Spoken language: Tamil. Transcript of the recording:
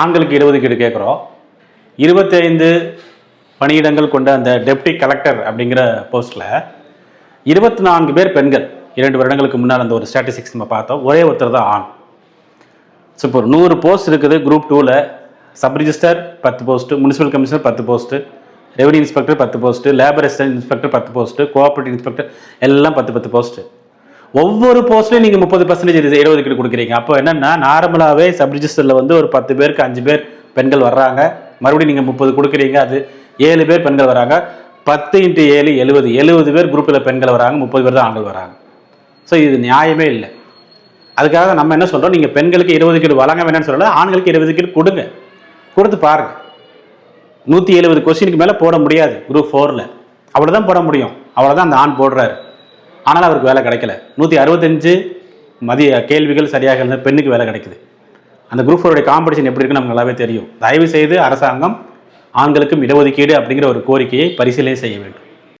ஆண்களுக்கு இடஒதுக்கீடு கேட்குறோம். இருபத்தைந்து பணியிடங்கள் கொண்ட அந்த டெப்டி கலெக்டர் அப்படிங்கிற போஸ்ட்டில் இருபத்தி நான்கு பேர் பெண்கள். இரண்டு வருடங்களுக்கு முன்னால் அந்த ஒரு ஸ்டாட்டிஸ்டிக்ஸ் நம்ம பார்த்தோம். ஒரே ஒருத்தர் தான் ஆண். ஸோ இப்போ ஒரு நூறு போஸ்ட் இருக்குது. குரூப் டூவில் சப் ரிஜிஸ்டர் பத்து போஸ்ட்டு முனிசிபல் கமிஷனர் பத்து போஸ்ட்டு ரெவன்யூ இன்ஸ்பெக்டர் பத்து போஸ்ட்டு லேபர் அசிஸ்டன்ட் இன்ஸ்பெக்டர் பத்து போஸ்ட்டு கோஆப்ரேட்டிவ் இன்ஸ்பெக்டர் எல்லாம் பத்து பத்து போஸ்ட்டு. ஒவ்வொரு போஸ்ட்லையும் நீங்கள் முப்பது பர்சன்டேஜ் இடஒதுக்கீடு கொடுக்குறீங்க. அப்போ என்னென்னா நார்மலாகவே சப் ரிஜிஸ்டரில் வந்து ஒரு பத்து பேருக்கு அஞ்சு பேர் பெண்கள் வர்றாங்க. மறுபடியும் நீங்கள் முப்பது கொடுக்குறீங்க அது ஏழு பேர் பெண்கள் வராங்க. பத்து இன்ட்டு ஏழு எழுபது. எழுபது பேர் குரூப்பில் பெண்கள் வராங்க முப்பது பேர் தான் ஆண்கள் வராங்க. ஸோ இது நியாயமே இல்லை. அதுக்காக நம்ம என்ன சொல்கிறோம் நீங்கள் பெண்களுக்கு இருபது இடஒதுக்கீடு வழங்க வேணும்னு சொல்லல ஆண்களுக்கு இருபது இடஒதுக்கீடு கொடுங்க. கொடுத்து பாருங்கள் நூற்றி எழுபது கொஸ்டினுக்கு மேலே போட முடியாது குரூப் ஃபோரில் அவ்வளோதான் போட முடியும். அவ்வளோதான் அந்த ஆண் போடுறாரு. ஆனால் அவருக்கு வேலை கிடைக்கல. நூற்றி அறுபத்தஞ்சு மதிய கேள்விகள் சரியாக இருந்த பெண்ணுக்கு வேலை கிடைக்குது. அந்த குரூப் ஃபோருடைய காம்படிஷன் எப்படி இருக்குன்னு நமக்கு நல்லாவே தெரியும். தயவு செய்து அரசாங்கம் ஆண்களுக்கும் இடஒதுக்கீடு அப்படிங்கிற ஒரு கோரிக்கையை பரிசீலனை செய்ய வேண்டும்.